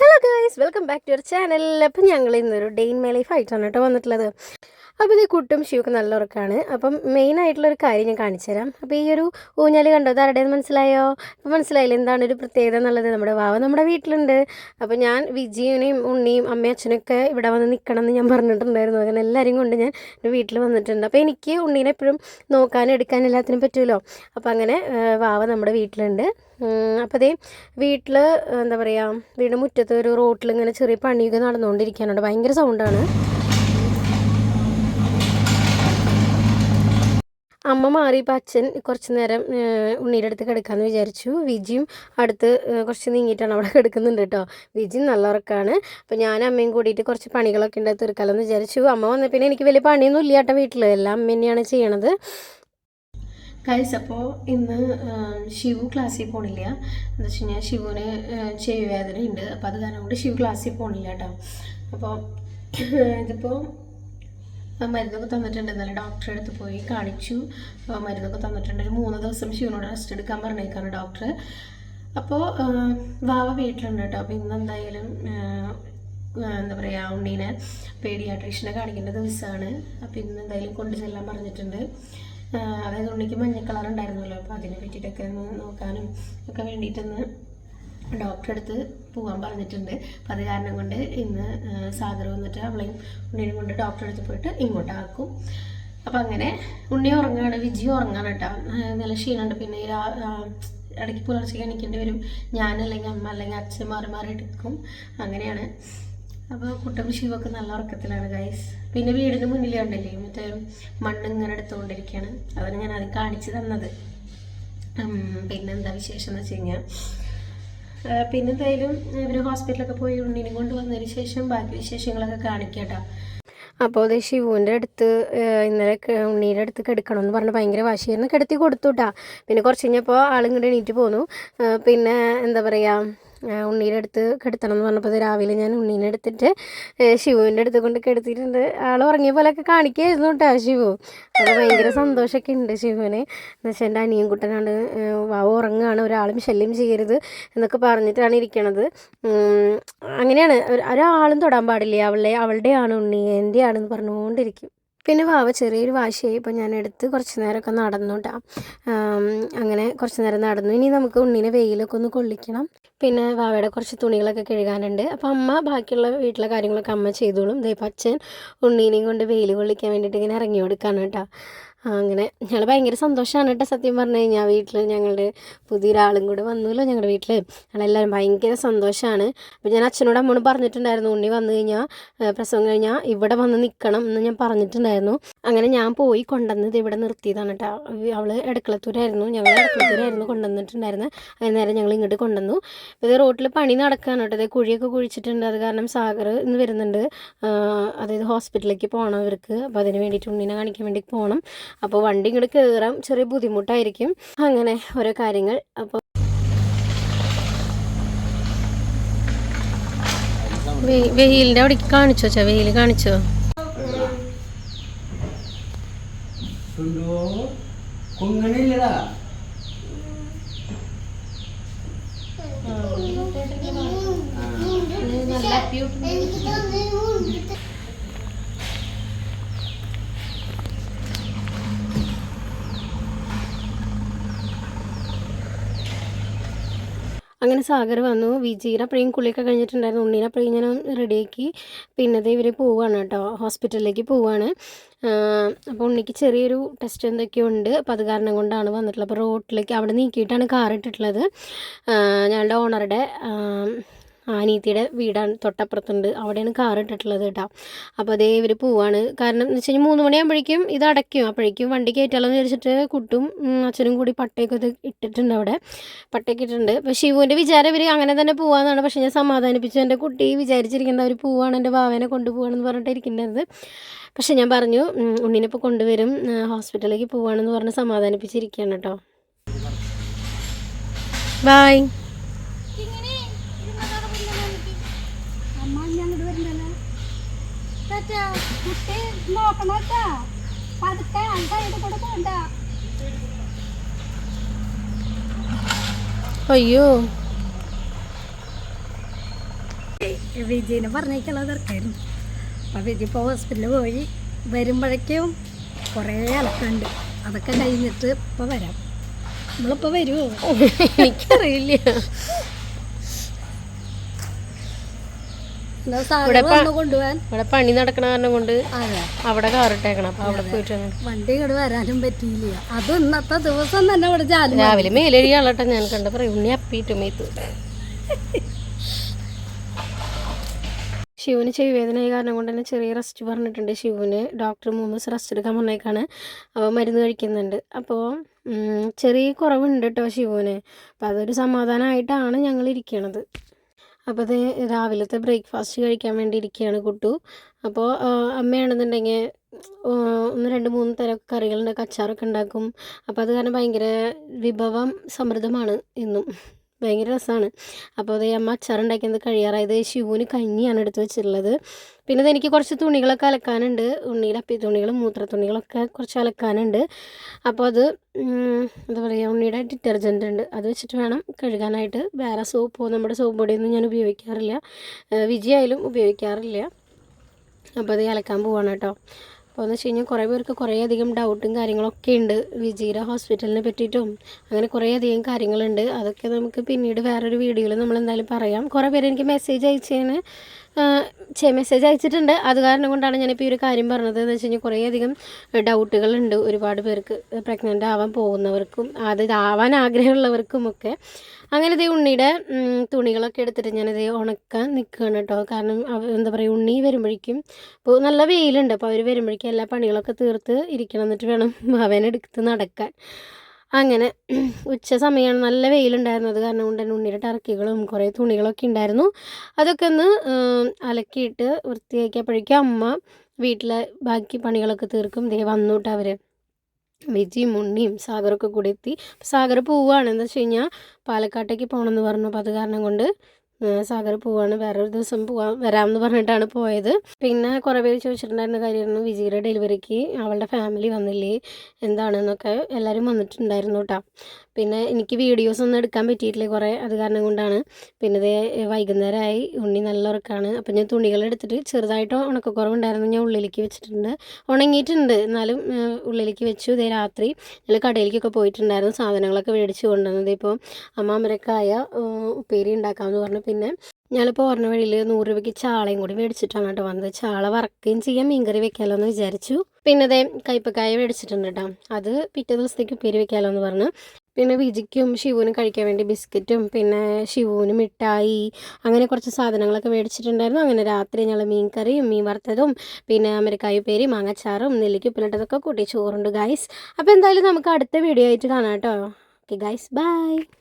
Who guys welcome back to your channel അപ്പം ഞങ്ങൾ ഇന്നൊരു ഡെയിൻ മേ ലൈഫ് ആയിട്ടാണ് കേട്ടോ വന്നിട്ടുള്ളത്. അപ്പോൾ ഇത് കുട്ടും ഷിവൊക്കെ നല്ല ഉറക്കാണ്. അപ്പം മെയിൻ ആയിട്ടുള്ളൊരു കാര്യം ഞാൻ കാണിച്ചു തരാം. അപ്പോൾ ഈ ഒരു ഊഞ്ഞാൽ കണ്ടോ അത് ആരുടേന്ന് മനസ്സിലായോ? അപ്പോൾ മനസ്സിലായില്ല എന്താണ് ഒരു പ്രത്യേകത എന്നുള്ളത്? നമ്മുടെ വാവ നമ്മുടെ വീട്ടിലുണ്ട്. അപ്പോൾ ഞാൻ വിജിയനെയും ഉണ്ണിയും അമ്മയും അച്ഛനൊക്കെ ഇവിടെ വന്ന് നിൽക്കണം എന്ന് ഞാൻ പറഞ്ഞിട്ടുണ്ടായിരുന്നു. അങ്ങനെ എല്ലാവരും കൊണ്ട് ഞാൻ എന്റെ വീട്ടിൽ വന്നിട്ടുണ്ട്. അപ്പോൾ എനിക്ക് ഉണ്ണീനെ എപ്പോഴും നോക്കാനും എടുക്കാനും എല്ലാത്തിനും പറ്റുമല്ലോ? അപ്പോൾ അങ്ങനെ വാവ നമ്മുടെ വീട്ടിലുണ്ട്. അപ്പോൾ അതേ വീട്ടിൽ എന്താ പറയുക വീടിന്റെ മുറ്റത്ത് ഒരു റോട്ടിൽ ഇങ്ങനെ ചെറിയ പണിയൊക്കെ നടന്നുകൊണ്ടിരിക്കാനുണ്ട്. ഭയങ്കര സൗണ്ടാണ് അമ്മ മാറിയപ്പോൾ അച്ഛൻ കുറച്ച് നേരം ഉണ്ണിയുടെ അടുത്ത് കിടക്കാമെന്ന് വിചാരിച്ചു. വിജിയും അടുത്ത് കുറച്ച് നീങ്ങിയിട്ടാണ് അവിടെ കിടക്കുന്നുണ്ട് കേട്ടോ വിജി നല്ല ഉറക്കമാണ് അപ്പോൾ ഞാൻ അമ്മയും കൂടിയിട്ട് കുറച്ച് പണികളൊക്കെ ഉണ്ടായി തീർക്കാമെന്ന് വിചാരിച്ചു. അമ്മ വന്ന പിന്നെ എനിക്ക് വലിയ പണിയൊന്നും ഇല്ല വീട്ടിൽ എല്ലാം അമ്മ തന്നെയാണ് ചെയ്യണത്. ഗൈസ് അപ്പോൾ ഇന്ന് ശിവു ക്ലാസ്സിൽ പോണില്ല. എന്താ വെച്ച് കഴിഞ്ഞാൽ ശിവുവിന് ചെവിവേദന ഉണ്ട് അപ്പോൾ അത് കാരണം കൊണ്ട് ശിവു ക്ലാസ്സിൽ പോണില്ല കേട്ടോ അപ്പോൾ ഇതിപ്പോൾ മരുന്നൊക്കെ തന്നിട്ടുണ്ട്. ഇന്നലെ ഡോക്ടറെ അടുത്ത് പോയി കാണിച്ചു. അപ്പോൾ മരുന്നൊക്കെ തന്നിട്ടുണ്ട്. ഒരു മൂന്ന് ദിവസം ശിവനോട് റെസ്റ്റ് എടുക്കാൻ പറഞ്ഞേക്കാണ് ഡോക്ടർ അപ്പോൾ വാവ വീട്ടിലുണ്ട് കേട്ടോ അപ്പോൾ ഇന്ന് എന്തായാലും എന്താ പറയുക ഉണ്ണീനെ പേഡിയാട്രീഷനെ കാണിക്കേണ്ട ദിവസമാണ് അപ്പോൾ ഇന്ന് എന്തായാലും കൊണ്ടു ചെല്ലാൻ പറഞ്ഞിട്ടുണ്ട്. അതായത് ഉണ്ണിക്ക് മഞ്ഞ കളർ ഉണ്ടായിരുന്നല്ലോ അപ്പോൾ അതിനെ പറ്റിയിട്ടൊക്കെ ഒന്ന് നോക്കാനും ഒക്കെ വേണ്ടിയിട്ടൊന്ന് ഡോക്ടറെ അടുത്ത് പോകാൻ പറഞ്ഞിട്ടുണ്ട്. അപ്പോൾ അത് കാരണം കൊണ്ട് ഇന്ന് സാഗർ വന്നിട്ട് അവളെയും ഉണ്ണിനെയും കൊണ്ട് ഡോക്ടറെ അടുത്ത് പോയിട്ട് ഇങ്ങോട്ടാക്കും അപ്പം അങ്ങനെ ഉണ്ണി ഉറങ്ങാണ് വിജി ഉറങ്ങാണ് കേട്ടോ. നല്ല ക്ഷീണമുണ്ട്. പിന്നെ ഈ ഇടയ്ക്ക് പുലർച്ചയ്ക്ക് എണീക്കേണ്ടി വരും. ഞാൻ അല്ലെങ്കിൽ അമ്മ അല്ലെങ്കിൽ അച്ഛൻ മാറി മാറി എടുക്കും. അങ്ങനെയാണ്. അപ്പോൾ കുട്ടം ശിവൊക്കെ നല്ല ഉറക്കത്തിലാണ് ഗൈസ് പിന്നെ വീടിന് മുന്നിൽ ഉണ്ടല്ലേ മറ്റേ മണ്ണ് ഇങ്ങനെ എടുത്തുകൊണ്ടിരിക്കുകയാണ് അതാണ് ഞാൻ അത് കാണിച്ചു തന്നത്. പിന്നെ പിന്നെന്താ വിശേഷം എന്ന് വെച്ച് കഴിഞ്ഞാൽ പിന്നെ എന്തായാലും ഇവർ ഹോസ്പിറ്റലൊക്കെ പോയി ഉണ്ണിനെ കൊണ്ട് വന്നതിന് ശേഷം ബാക്കി വിശേഷങ്ങളൊക്കെ കാണിക്കട്ടോ അപ്പോൾ അത് ശിവുവിന്റെ അടുത്ത് ഇന്നലെ ഉണ്ണീന്റെ അടുത്ത് കിടക്കണം എന്ന് പറഞ്ഞ് ഭയങ്കര വാശിയായിരുന്നു. കിടത്തി കൊടുത്തു കേട്ടാ. പിന്നെ കുറച്ച് കഴിഞ്ഞപ്പോൾ ആളിങ്ങോട്ട് എണീറ്റ് പോന്നു. പിന്നെ എന്താ പറയുക ഉണ്ണീന്റെ അടുത്ത് കെടുത്തണം എന്ന് പറഞ്ഞപ്പോൾ രാവിലെ ഞാൻ ഉണ്ണീനെ എടുത്തിട്ട് ശിവുവിന്റെ അടുത്ത് കൊണ്ട് കെടുത്തിട്ടുണ്ട്. ആൾ ഉറങ്ങിയ പോലെയൊക്കെ കാണിക്കുകയായിരുന്നു കേട്ടോ ശിവു. അപ്പോൾ ഭയങ്കര സന്തോഷമൊക്കെ ഉണ്ട് ശിവുവിന്. എന്ന് വെച്ചാൽ എന്റെ അനിയൻ കുട്ടനാണ് വാവ് ഉറങ്ങുകയാണ് ഒരാളും ശല്യം ചെയ്യരുത് എന്നൊക്കെ പറഞ്ഞിട്ടാണ് ഇരിക്കണത്. അങ്ങനെയാണ്. ഒരു- ഒരാളും തൊടാൻ പാടില്ല? അവളെ അവളുടെയാണ് ഉണ്ണി എന്റെയാണെന്ന് പറഞ്ഞുകൊണ്ടിരിക്കും. പിന്നെ വാവ ചെറിയൊരു വാശിയായി. ഇപ്പോൾ ഞാൻ എടുത്ത് കുറച്ച് നേരമൊക്കെ നടന്നു കേട്ടോ അങ്ങനെ കുറച്ച് നേരം നടന്നു. ഇനി നമുക്ക് ഉണ്ണിനെ വെയിലൊക്കെ ഒന്ന് കൊള്ളിക്കണം. പിന്നെ വാവയുടെ കുറച്ച് തുണികളൊക്കെ കഴുകാനുണ്ട്. അപ്പോൾ അമ്മ ബാക്കിയുള്ള വീട്ടിലെ കാര്യങ്ങളൊക്കെ അമ്മ ചെയ്തോളും. ഇപ്പം അച്ഛൻ ഉണ്ണീനെയും കൊണ്ട് വെയിൽ കൊള്ളിക്കാൻ വേണ്ടിയിട്ട് ഇങ്ങനെ ഇറങ്ങി കൊടുക്കാണ് കേട്ടോ. അങ്ങനെ. ഞങ്ങൾ ഭയങ്കര സന്തോഷമാണ് കേട്ടോ സത്യം പറഞ്ഞു കഴിഞ്ഞാൽ വീട്ടിൽ ഞങ്ങളുടെ പുതിയൊരാളും കൂടെ വന്നല്ലോ ഞങ്ങളുടെ വീട്ടിൽ ഞങ്ങളെല്ലാവരും ഭയങ്കര സന്തോഷമാണ് അപ്പോൾ ഞാൻ അച്ഛനോട് അമ്മോട് പറഞ്ഞിട്ടുണ്ടായിരുന്നു ഉണ്ണി വന്നു കഴിഞ്ഞാൽ പ്രസവം കഴിഞ്ഞാൽ ഇവിടെ വന്ന് നിൽക്കണം എന്ന് ഞാൻ പറഞ്ഞിട്ടുണ്ടായിരുന്നു. അങ്ങനെ ഞാൻ പോയി കൊണ്ടുവന്നത് ഇവിടെ നിർത്തിയതാണ് കേട്ടോ അവൾ എടുക്കളത്തൂരായിരുന്നു ഞങ്ങൾ എടുക്കളത്തൂരായിരുന്നു കൊണ്ടുവന്നിട്ടുണ്ടായിരുന്നത് അതിന് നേരം ഞങ്ങൾ ഇങ്ങോട്ട് കൊണ്ടുവന്നു. ഇത് റോട്ടിൽ പണി നടക്കുകയാണ് കേട്ടോ അതായത് കുഴിയൊക്കെ കുഴിച്ചിട്ടുണ്ട്. അത് കാരണം സാഗർ ഇന്ന് വരുന്നുണ്ട്. അതായത് ഹോസ്പിറ്റലിലേക്ക് പോകണം അവർക്ക്. അപ്പോൾ അതിന് വേണ്ടിയിട്ട് ഉണ്ണിനെ കാണിക്കാൻ വേണ്ടി പോകണം അപ്പോൾ വണ്ടി ഇങ്ങോട്ട് കയറാൻ ചെറിയ ബുദ്ധിമുട്ടായിരിക്കും. അങ്ങനെ ഓരോ കാര്യങ്ങൾ അപ്പോൾ വെയിലിന്റെ അവിടേക്ക് കാണിച്ചോ ചാ വെയിൽ കാണിച്ചോ? ഉണ്ടോ അങ്ങനെ സാഗർ വന്നു വിജീനെ അപ്പോഴേക്കും കുളിയൊക്കെ കഴിഞ്ഞിട്ടുണ്ടായിരുന്നു. ഉണ്ണീനെ അപ്പോഴേക്കും ഞാൻ റെഡിയാക്കി പിന്നെ ഇവർ പോവുകയാണ് കേട്ടോ ഹോസ്പിറ്റലിലേക്ക് പോവുകയാണ് അപ്പോൾ ഉണ്ണിക്ക് ചെറിയൊരു ടെസ്റ്റ് എന്തൊക്കെയോ ഉണ്ട്. അപ്പോൾ അത് കാരണം കൊണ്ടാണ് വന്നിട്ടുള്ളത്. അപ്പോൾ റോട്ടിലേക്ക് അവിടെ നീക്കിയിട്ടാണ് കാർ ഇട്ടിട്ടുള്ളത്. ഞങ്ങളുടെ ഓണറുടെ അനീത്തിയുടെ വീടാണ് തൊട്ടപ്പുറത്തുണ്ട്. അവിടെയാണ് കാർ ഇട്ടിട്ടുള്ളത് കേട്ടോ. അപ്പോൾ അതേ ഇവർ പോവാണ്. കാരണം എന്ന് വെച്ച് കഴിഞ്ഞാൽ മൂന്ന് മണിയാകുമ്പോഴേക്കും ഇത് അടയ്ക്കും. അപ്പോഴേക്കും വണ്ടി കയറ്റാലോ എന്ന് വിചാരിച്ചിട്ട് കുട്ടും അച്ഛനും കൂടി പട്ടയൊക്കെ ഇത് ഇട്ടിട്ടുണ്ട് അവിടെ. പട്ടയൊക്കെ ഇട്ടിട്ടുണ്ട്. അപ്പോൾ ശിവുവിന്റെ വിചാരം ഇവർ അങ്ങനെ തന്നെ പോവാന്നാണ്. പക്ഷേ ഞാൻ സമാധാനിപ്പിച്ചു. എന്റെ കുട്ടി വിചാരിച്ചിരിക്കുന്നത് അവർ പോവാണ് എന്റെ ഭാവനെ കൊണ്ടുപോകണമെന്ന് പറഞ്ഞിട്ടിരിക്കുന്നത് പക്ഷേ ഞാൻ പറഞ്ഞു ഉം, ഉണ്ണിനെ ഇപ്പോൾ കൊണ്ടുവരും. ഹോസ്പിറ്റലിലേക്ക് പോവാണെന്ന് പറഞ്ഞ് സമാധാനിപ്പിച്ചിരിക്കുകയാണ് കേട്ടോ. ബായ് അമ്മ ഞാൻ അങ്ങോട്ട് വരുന്നല്ലോ ടാറ്റാ കുട്ടി നോക്കണം കേട്ടാ. പതുക്കെ കൈയുടെ കൂടെ കൊടുക്കണ്ട അയ്യോ. വിജയനെ പറഞ്ഞേക്കുള്ള തിരക്കായിരുന്നു. അപ്പോൾ വിജയ് ഇപ്പോൾ ഹോസ്പിറ്റലിൽ പോയി വരുമ്പോഴേക്കും കുറേ അലക്കുണ്ട്. അതൊക്കെ കഴിഞ്ഞിട്ട് ഇപ്പോൾ വരാം. നമ്മളിപ്പോൾ വരുമോ എനിക്കറിയില്ല എന്താ ഇവിടെ പണി നടക്കണ കാരണം കൊണ്ട് അതെ. അവിടെ കാറിട്ടേക്കണം. അപ്പൊ അവിടെ പോയിട്ട് വണ്ടി ഇങ്ങോട്ട് വരാനും പറ്റിയില്ല. അത് ഇന്നത്തെ ദിവസം തന്നെ ഇവിടെ ജാലി രാവിലെ മേലഴിയാളട്ടെ ഞാൻ കണ്ട. പറയും ഉണ്ണി അപ്പിട്ടു മേത്ത്. ശിവന് ചെവി വേദനയായ കാരണം കൊണ്ട് തന്നെ ചെറിയ റെസ്റ്റ് പറഞ്ഞിട്ടുണ്ട്. ശിവന് ഡോക്ടർ മൂന്ന് ദിവസം റെസ്റ്റ് എടുക്കാൻ പറഞ്ഞേക്കാണ്. അപ്പോൾ മരുന്ന് കഴിക്കുന്നുണ്ട്. അപ്പോൾ ചെറിയ കുറവുണ്ട് കേട്ടോ ശിവന് അപ്പോൾ അതൊരു സമാധാനമായിട്ടാണ് ഞങ്ങൾ ഇരിക്കണത് അപ്പോൾ അത് രാവിലത്തെ ബ്രേക്ക്ഫാസ്റ്റ് കഴിക്കാൻ വേണ്ടി ഇരിക്കുകയാണ് കുട്ടു. അപ്പോൾ അമ്മയാണെന്നുണ്ടെങ്കിൽ ഒന്ന് രണ്ട് മൂന്ന് തരം കറികളുണ്ടാക്കും അച്ചാറൊക്കെ ഉണ്ടാക്കും. അപ്പോൾ അത് കാരണം ഭയങ്കര വിഭവം സമൃദ്ധമാണ് ഇന്നും. ഭയങ്കര രസമാണ് അപ്പോൾ അതേ അമ്മ അച്ചാറുണ്ടാക്കിയത് കഴിയാറായത് ശിവുവിന് കഞ്ഞിയാണ് എടുത്ത് വെച്ചിട്ടുള്ളത്. പിന്നെ എനിക്ക് കുറച്ച് തുണികളൊക്കെ അലക്കാനുണ്ട്. ഉണ്ണിയിൽ അപ്പി തുണികളും മൂത്ര തുണികളൊക്കെ കുറച്ച് അലക്കാനുണ്ട്. അപ്പോൾ അത് എന്താ പറയുക ഉണ്ണിയുടെ ഡിറ്റർജന്റ് ഉണ്ട്. അത് വെച്ചിട്ട് വേണം കഴുകാനായിട്ട്. വേറെ സോപ്പോ നമ്മുടെ സോപ്പ് പൊടിയൊന്നും ഞാൻ ഉപയോഗിക്കാറില്ല. വിജയായാലും ഉപയോഗിക്കാറില്ല. അപ്പോൾ അത് അലക്കാൻ പോവാണ് കേട്ടോ. അപ്പോൾ എന്ന് വെച്ച് കഴിഞ്ഞാൽ കുറേ പേർക്ക് കുറേയധികം ഡൗട്ടും കാര്യങ്ങളൊക്കെ ഉണ്ട് വിജീര ഹോസ്പിറ്റലിനെ പറ്റിയിട്ടും അങ്ങനെ കുറേ അധികം കാര്യങ്ങളുണ്ട്. അതൊക്കെ നമുക്ക് പിന്നീട് വേറൊരു വീഡിയോയിൽ നമ്മൾ എന്തായാലും പറയാം. കുറേ പേര് എനിക്ക് മെസ്സേജ് അയച്ചതിന് മെസ്സേജ് അയച്ചിട്ടുണ്ട്. അത് കാരണം കൊണ്ടാണ് ഞാനിപ്പോൾ ഈ ഒരു കാര്യം പറഞ്ഞത്. എന്ന് വെച്ച് കഴിഞ്ഞാൽ കുറേ അധികം ഡൗട്ടുകളുണ്ട് ഒരുപാട് പേർക്ക്. പ്രഗ്നന്റ് ആവാൻ പോകുന്നവർക്കും അത് ആവാൻ ആഗ്രഹമുള്ളവർക്കും ഒക്കെ അങ്ങനെ ഇതേ ഉണ്ണിയുടെ തുണികളൊക്കെ എടുത്തിട്ട് ഞാനിത് ഉണക്കാൻ നിൽക്കുകയാണ് കേട്ടോ. കാരണം എന്താ പറയുക ഉണ്ണി വരുമ്പോഴേക്കും ഇപ്പോൾ നല്ല വെയിലുണ്ട്. അപ്പോൾ അവർ വരുമ്പോഴേക്കും എല്ലാ പണികളൊക്കെ തീർത്ത് ഇരിക്കണം എന്നിട്ട് വേണം അവനെടുത്ത് നടക്കാൻ. അങ്ങനെ ഉച്ച സമയമാണ് നല്ല വെയിലുണ്ടായിരുന്നത്. കാരണം കൊണ്ട് തന്നെ ഉണ്ണിയുടെ ടർക്കികളും കുറേ തുണികളൊക്കെ ഉണ്ടായിരുന്നു. അതൊക്കെ ഒന്ന് അലക്കിയിട്ട് വൃത്തിയാക്കിയപ്പോഴേക്കും അമ്മ വീട്ടിലെ ബാക്കി പണികളൊക്കെ തീർക്കും. ദേ വന്നൂട്ട് അവർ വിജിയും ഉണ്ണിയും സാഗറൊക്കെ കൂടി എത്തി. സാഗർ പോവുകയാണ് എന്താ വെച്ച് കഴിഞ്ഞാൽ പാലക്കാട്ടേക്ക് പോകണമെന്ന് പറഞ്ഞു. അപ്പോൾ അത് കാരണം കൊണ്ട് സാഗർ പോവാണ്. വേറൊരു ദിവസം പോവാം വരാമെന്ന് പറഞ്ഞിട്ടാണ് പോയത്. പിന്നെ കുറേ പേര് ചോദിച്ചിട്ടുണ്ടായിരുന്ന കാര്യമായിരുന്നു വിജിയുടെ ഡെലിവറിക്ക്. അവളുടെ ഫാമിലി വന്നില്ലേ? എന്താണെന്നൊക്കെ എല്ലാവരും വന്നിട്ടുണ്ടായിരുന്നു കേട്ടോ. പിന്നെ എനിക്ക് വീഡിയോസ് ഒന്നും എടുക്കാൻ പറ്റിയിട്ടില്ല കുറേ. അത് കാരണം കൊണ്ടാണ്. പിന്നെ ഇത് വൈകുന്നേരമായി. ഉണ്ണി നല്ല ഉറക്കാണ്. അപ്പം ഞാൻ തുണികൾ എടുത്തിട്ട് ചെറുതായിട്ട് ഉണക്കക്കുറവുണ്ടായിരുന്നു ഞാൻ ഉള്ളിലേക്ക് വെച്ചിട്ടുണ്ട്. ഉണങ്ങിയിട്ടുണ്ട്. എന്നാലും ഉള്ളിലേക്ക് വെച്ചു. ഇതേ രാത്രി ഞങ്ങൾ കടയിലേക്കൊക്കെ പോയിട്ടുണ്ടായിരുന്നു. സാധനങ്ങളൊക്കെ മേടിച്ച് കൊണ്ടുവന്നത്. ഇപ്പോൾ അമ്മ അമരക്കായ ഉപ്പേരി ഉണ്ടാക്കാമെന്ന് പറഞ്ഞു. പിന്നെ ഞാനിപ്പോൾ ഓർണ വഴിയിൽ നൂറ് രൂപയ്ക്ക് ചാളയും കൂടി മേടിച്ചിട്ടാണ് കേട്ടോ വന്നത്. ചാള വറക്കുകയും ചെയ്യാം മീൻകറി വെക്കാമല്ലോ എന്ന് വിചാരിച്ചു. പിന്നെ അതേ കയ്പ്പക്കായ മേടിച്ചിട്ടുണ്ട് കേട്ടോ. അത് പിറ്റേ ദിവസത്തേക്ക് ഉപ്പേരി വെക്കാമല്ലോ എന്ന് പറഞ്ഞു. പിന്നെ വിജിക്കും ശിവുവിനും കഴിക്കാൻ വേണ്ടി ബിസ്ക്കറ്റും പിന്നെ ശിവുവിന് മിഠായി അങ്ങനെ കുറച്ച് സാധനങ്ങളൊക്കെ മേടിച്ചിട്ടുണ്ടായിരുന്നു. അങ്ങനെ രാത്രി ഞങ്ങൾ മീൻ കറിയും മീൻ വറുത്തതും പിന്നെ അമരക്കായ ഉപ്പേരി മാങ്ങച്ചാറും നെല്ലിക്ക് ഉപ്പിലിട്ടതൊക്കെ കൂട്ടി. ചോറുണ്ട് ഗൈസ് അപ്പോൾ എന്തായാലും നമുക്ക് അടുത്ത വീഡിയോ ആയിട്ട് കാണാം കേട്ടോ. Okay guys bye